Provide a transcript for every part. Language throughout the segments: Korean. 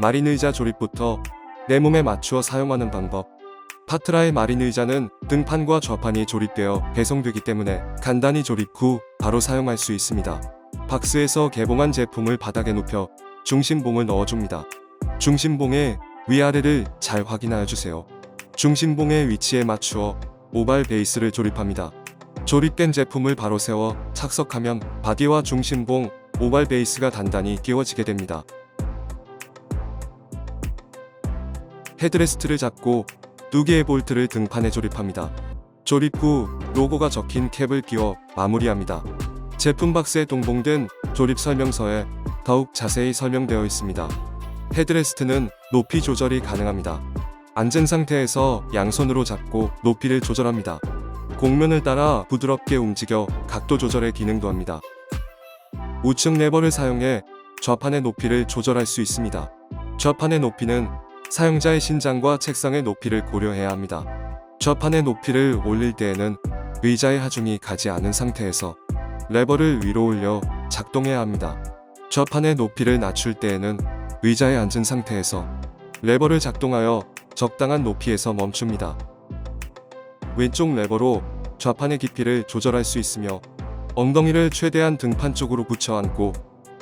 마린 의자 조립부터 내 몸에 맞추어 사용하는 방법. 파트라의 마린 의자는 등판과 좌판이 조립되어 배송되기 때문에 간단히 조립 후 바로 사용할 수 있습니다. 박스에서 개봉한 제품을 바닥에 눕혀 중심봉을 넣어줍니다. 중심봉의 위아래를 잘 확인하여 주세요. 중심봉의 위치에 맞추어 오발 베이스를 조립합니다. 조립된 제품을 바로 세워 착석하면 바디와 중심봉, 오발 베이스가 단단히 끼워지게 됩니다. 헤드레스트를 잡고 두 개의 볼트를 등판에 조립합니다. 조립 후 로고가 적힌 캡을 끼워 마무리합니다. 제품 박스에 동봉된 조립 설명서에 더욱 자세히 설명되어 있습니다. 헤드레스트는 높이 조절이 가능합니다. 앉은 상태에서 양손으로 잡고 높이를 조절합니다. 곡면을 따라 부드럽게 움직여 각도 조절의 기능도 합니다. 우측 레버를 사용해 좌판의 높이를 조절할 수 있습니다. 좌판의 높이는 사용자의 신장과 책상의 높이를 고려해야 합니다. 좌판의 높이를 올릴 때에는 의자의 하중이 가지 않은 상태에서 레버를 위로 올려 작동해야 합니다. 좌판의 높이를 낮출 때에는 의자에 앉은 상태에서 레버를 작동하여 적당한 높이에서 멈춥니다. 왼쪽 레버로 좌판의 깊이를 조절할 수 있으며 엉덩이를 최대한 등판 쪽으로 붙여 앉고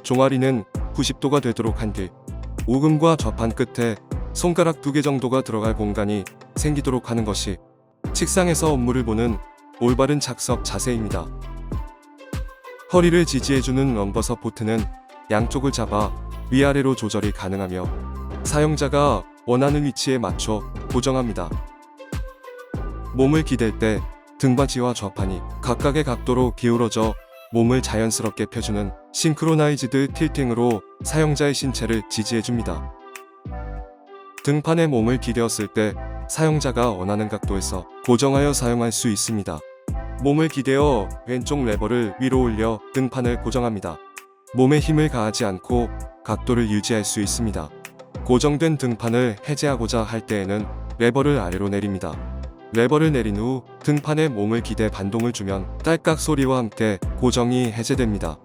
종아리는 90도가 되도록 한 뒤 오금과 좌판 끝에 손가락 두 개 정도가 들어갈 공간이 생기도록 하는 것이 책상에서 업무를 보는 올바른 착석 자세입니다. 허리를 지지해주는 럼버서 포트는 양쪽을 잡아 위아래로 조절이 가능하며 사용자가 원하는 위치에 맞춰 고정합니다. 몸을 기댈 때 등받이와 좌판이 각각의 각도로 기울어져 몸을 자연스럽게 펴주는 싱크로나이즈드 틸팅으로 사용자의 신체를 지지해줍니다. 등판에 몸을 기대었을 때 사용자가 원하는 각도에서 고정하여 사용할 수 있습니다. 몸을 기대어 왼쪽 레버를 위로 올려 등판을 고정합니다. 몸에 힘을 가하지 않고 각도를 유지할 수 있습니다. 고정된 등판을 해제하고자 할 때에는 레버를 아래로 내립니다. 레버를 내린 후 등판에 몸을 기대 반동을 주면 딸깍 소리와 함께 고정이 해제됩니다.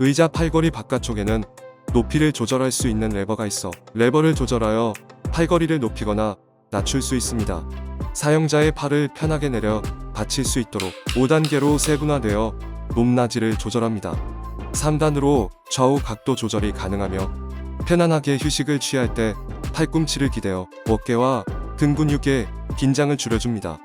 의자 팔걸이 바깥쪽에는 높이를 조절할 수 있는 레버가 있어 레버를 조절하여 팔걸이를 높이거나 낮출 수 있습니다. 사용자의 팔을 편하게 내려 받칠 수 있도록 5단계로 세분화되어 높낮이를 조절합니다. 3단으로 좌우 각도 조절이 가능하며 편안하게 휴식을 취할 때 팔꿈치를 기대어 어깨와 등 근육의 긴장을 줄여줍니다.